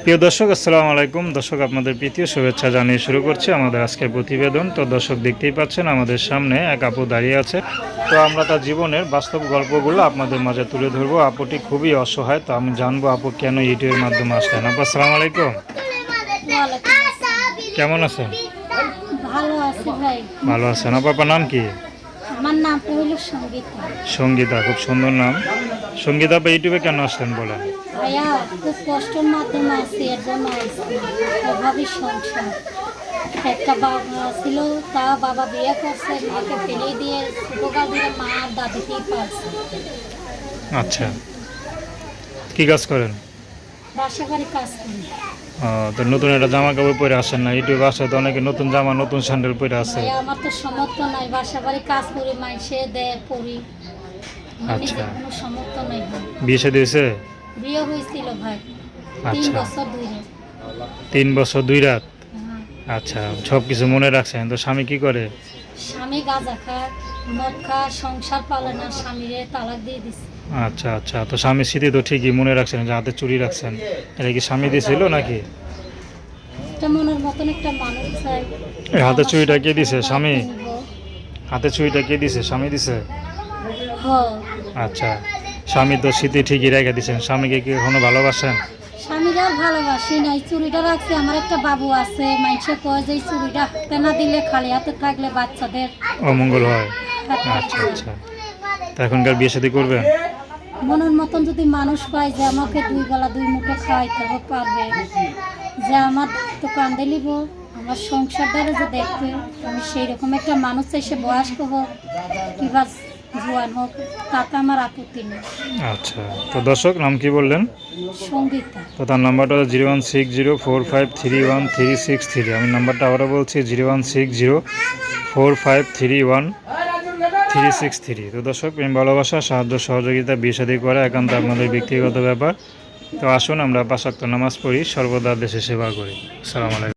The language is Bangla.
প্রিয় দর্শক আসসালামু আলাইকুম। দর্শক আপনাদের প্রীতীয় শুভেচ্ছা জানিয়ে শুরু করছি আমাদের আজকের প্রতিবেদন। তো দর্শক দেখতেই পাচ্ছেন আমাদের সামনে এক আপু দাঁড়িয়ে আছে। তো আমরা তার জীবনের বাস্তব গল্পগুলো আপনাদের মাঝে তুলে ধরবো। আপুটি খুবই অসহায় তো আমি জানব আপু কেন ইউটিউবের মাধ্যমে আসলেন। আপু আসসালামু আলাইকুম। কেমন আছেন? ভালো আছেন। আপু আপনার নাম কি? আমার সঙ্গীতা খুব সুন্দর নাম। সঙ্গীতা আপু ইউটিউবে কেন আসলেন বলেন? ভাইয়া খুব কষ্টের মাধ্যমে এর জন্য আসছি। অভাবী সংসার। একটা বাবা ছিল তা বাবা বিয়ে করছে মাকে ফেলে দিয়ে ছোটকাল দিয়ে মা আর দাদিকেই পারছে। আচ্ছা। কি কাজ করেন? বাসা বাড়ি কাজ করি। তো নতুন একটা জামা কাপড় পরে আসেন না ইউটিউবে আসে তো অনেকে নতুন জামা নতুন স্যান্ডেল পরে ভাইয়া আমার তো সমর্থ নাই বাসা বাড়ি কাজ করি মাইসে দেয় আমার আচ্ছা। সমর্থ নাই বিয়ে সাথে দিয়েছে বিয়ে হয়েছিল ভাই। তিন আচ্ছা। বছর ধরে তিন বছর দুই রাত? হ্যাঁ। আচ্ছা সব কিছু মনে রাখছেন। তো স্বামী কি করে? স্বামী গাঁজা খায় মদ খায় সংসার পালে না স্বামীরে তালাক দিয়ে দিছে। আচ্ছা আচ্ছা। তো স্বামীর স্মৃতি তো ঠিকই মনে রাখছেন যে হাতে চুরি রাখছেন। এটা কি স্বামী দিয়েছিল নাকি? মনের মতন একটা মানুষ চাই। হাতে চুরিটা কে দিছে? স্বামী? হাতে চুরিটা কে দিছে স্বামী দিছে? আচ্ছা স্বামী তো স্মৃতি ঠিকই রেখে দিছেন স্বামীকে কি এখনও ভালোবাসেন? স্বামীরা ভালোবাসি নাই। চুরিটা রাখছি। আমার একটা বাবু আছে। মানুষে কয় যে চুরিটা হাতে না দিলে খালি হাতে থাকলে বাচ্চাদের অমঙ্গল হয়। আচ্ছা আচ্ছা। তা এখনকার বিয়ে মনের মতন যদি মানুষ পায় যে আমাকে দুই বেলা দুই খাওয়াইতে পারবে। যে আমার তো কান্দে আমার সংসারটারে যে দেখবে আমি সেই রকম একটা মানুষ চাই সে বয়স্ক হোক কিংবা জোয়ান হোক তাতে আমার আপত্তি নেই। আচ্ছা তো দর্শক নাম কি বললেন? সঙ্গীতা। তো তার নাম্বারটা হলো zero one six zero four five three one three six three. আমি নাম্বারটা আবারও বলছি zero one six zero four five three one three six three. তো দর্শক প্রেম ভালোবাসা সাহায্য সহযোগিতা বিয়ে করা একান্ত আপনাদের ব্যক্তিগত ব্যাপার। তো আসুন আমরা পাশাক্ত নামাজ পড়ি সর্বদা দেশে সেবা করি। আলাইকুম।